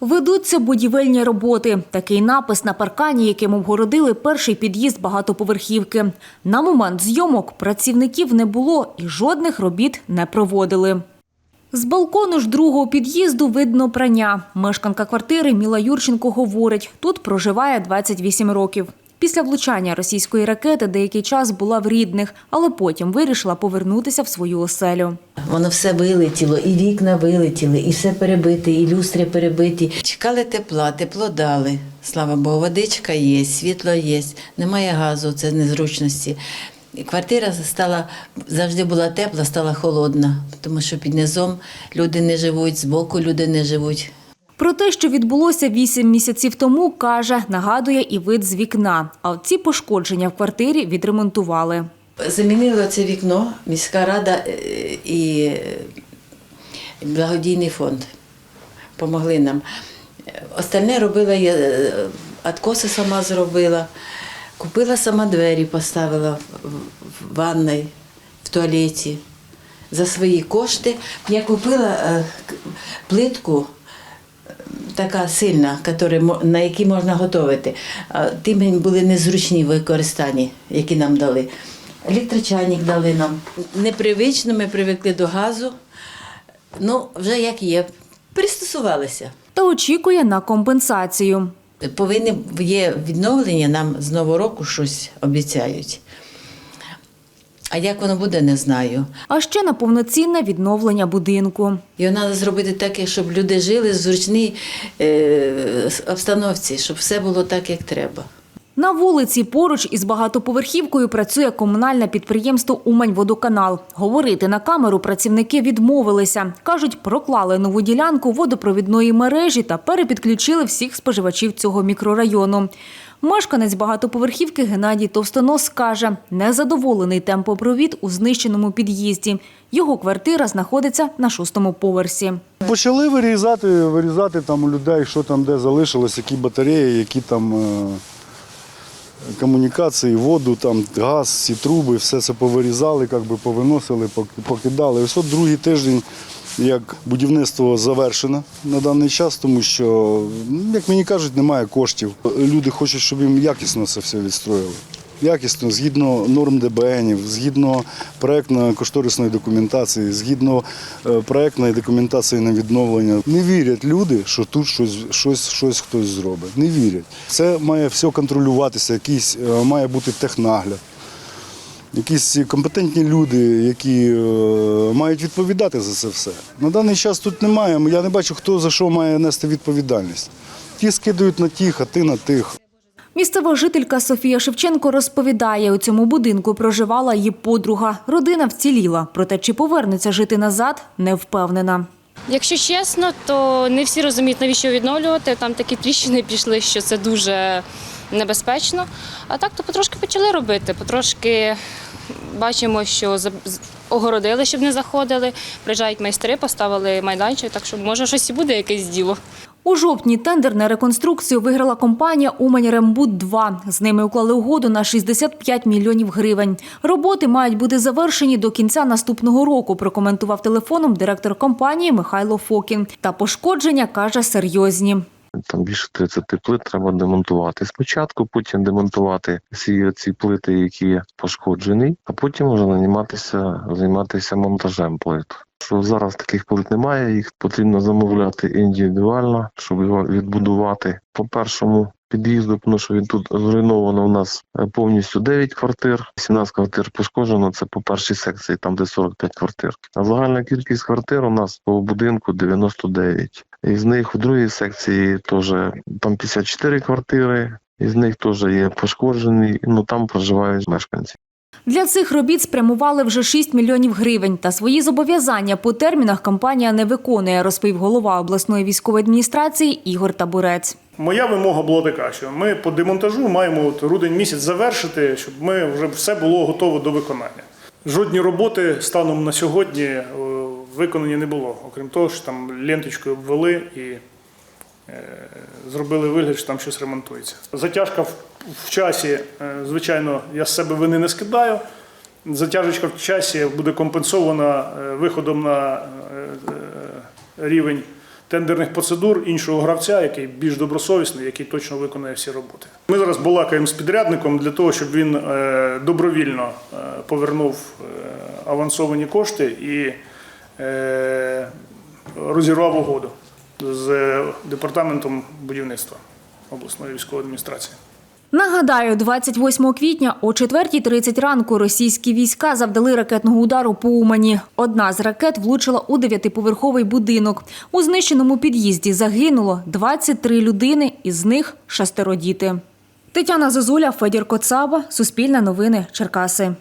Ведуться будівельні роботи. Такий напис на паркані, яким обгородили перший під'їзд багатоповерхівки. На момент зйомок працівників не було і жодних робіт не проводили. З балкону ж другого під'їзду видно прання. Мешканка квартири Міла Юрченко говорить, тут проживає 28 років. Після влучання російської ракети деякий час була в рідних, але потім вирішила повернутися в свою оселю. Воно все вилетіло, і вікна вилетіли, і все перебите, і люстри перебиті. Чекали тепла, тепло дали. Слава Богу, водичка є, світло є, немає газу, це незручності. Квартира стала завжди була тепла, стала холодна, тому що під низом люди не живуть, збоку люди не живуть. Про те, що відбулося вісім місяців тому, каже, нагадує і вид з вікна. А ці пошкодження в квартирі відремонтували. Замінили це вікно, міська рада е, і благодійний фонд. Помогли нам. Остальне робила я, е, откоси сама зробила, купила сама двері, поставила в- в ванной, в туалеті. За свої кошти я купила е, плитку така сильна, на якій можна готувати. Ті були незручні в використанні, які нам дали. Електрочайник дали нам. Непривично ми привикли до газу. Ну, вже як є, пристосувалися. Та очікує на компенсацію. Повинні є відновлення, нам з Нового року щось обіцяють. А як воно буде, не знаю. А ще на повноцінне відновлення будинку. Його треба зробити так, щоб люди жили в зручній е, обстановці, щоб все було так, як треба. На вулиці поруч із багатоповерхівкою працює комунальне підприємство «Умань-Водоканал». Говорити на камеру працівники відмовилися. Кажуть, проклали нову ділянку водопровідної мережі та перепідключили всіх споживачів цього мікрорайону. Мешканець багатоповерхівки Геннадій Товстонос каже, незадоволений темпопровід у знищеному під'їзді. Його квартира знаходиться на шостому поверсі. Почали вирізати, вирізати там у людей, що там де залишилось, які батареї, які там е, комунікації, воду, там газ, всі труби, все це повирізали, як би повиносили, покидали. Ось от другий тиждень, як будівництво завершено на даний час, тому що, ну, як мені кажуть, немає коштів. Люди хочуть, щоб їм якісно це все відстроїли. Якісно, згідно норм ДБНів, згідно проєктно-кошторисної документації, згідно е, проєктної документації на відновлення. Не вірять люди, що тут щось, щось, щось хтось зробить. Не вірять. Це має все контролюватися, якийсь е, має бути технагляд. Якісь компетентні люди, які е, мають відповідати за це все. На даний час тут немає. Я не бачу, хто за що має нести відповідальність. Ті скидують на тих, а ти на тих. Місцева жителька Софія Шевченко розповідає, у цьому будинку проживала її подруга. Родина вціліла, проте чи повернеться жити назад, не впевнена. Якщо чесно, то не всі розуміють, навіщо відновлювати. Там такі тріщини пішли, що це дуже небезпечно. А так то потрошки почали робити. Потрошки бачимо, що огородили, щоб не заходили. Приїжджають майстри, поставили майданчик, так що може щось і буде якесь діло. У жовтні тендер на реконструкцію виграла компанія «Умань-Рембуд-2». З ними уклали угоду на 65 мільйонів гривень. Роботи мають бути завершені до кінця наступного року, прокоментував телефоном директор компанії Михайло Фокін. Та пошкодження, каже, серйозні. Там більше 30 плит треба демонтувати спочатку, потім демонтувати всі ці плити, які пошкоджені, а потім вже займатися, займатися монтажем плит. Що зараз таких плит немає, їх потрібно замовляти індивідуально, щоб його відбудувати по першому під'їзду, тому що він тут зруйновано у нас е, повністю 9 квартир, 17 квартир пошкоджено. Це по першій секції, там де 45 квартир. А загальна кількість квартир у нас по будинку 99. Із них в другій секції теж там 54 квартири, із них теж є пошкоджені, ну там проживають мешканці. Для цих робіт спрямували вже 6 мільйонів гривень. Та свої зобов'язання по термінах компанія не виконує, розповів голова обласної військової адміністрації Ігор Табурець. Моя вимога була така, що ми по демонтажу маємо от грудень місяць завершити, щоб ми вже все було готово до виконання. Жодні роботи станом на сьогодні е, виконані не було. Окрім того, що там ленточкою обвели і зробили вигляд, що там щось ремонтується. Затяжка в, часі, е, звичайно, я з себе вини не скидаю. Затяжечка в часі буде компенсована е, виходом на е, е, рівень тендерних процедур іншого гравця, який більш добросовісний, який точно виконує всі роботи. Ми зараз балакаємо з підрядником для того, щоб він е, добровільно е, повернув е, авансовані кошти і е, розірвав угоду з департаментом будівництва обласної військової адміністрації. Нагадаю, 28 квітня о 4.30 ранку російські війська завдали ракетного удару по Умані. Одна з ракет влучила у дев'ятиповерховий будинок. У знищеному під'їзді загинуло 23 людини, із них шестеро діти. Тетяна Зозуля, Федір Коцаба, Суспільне новини, Черкаси.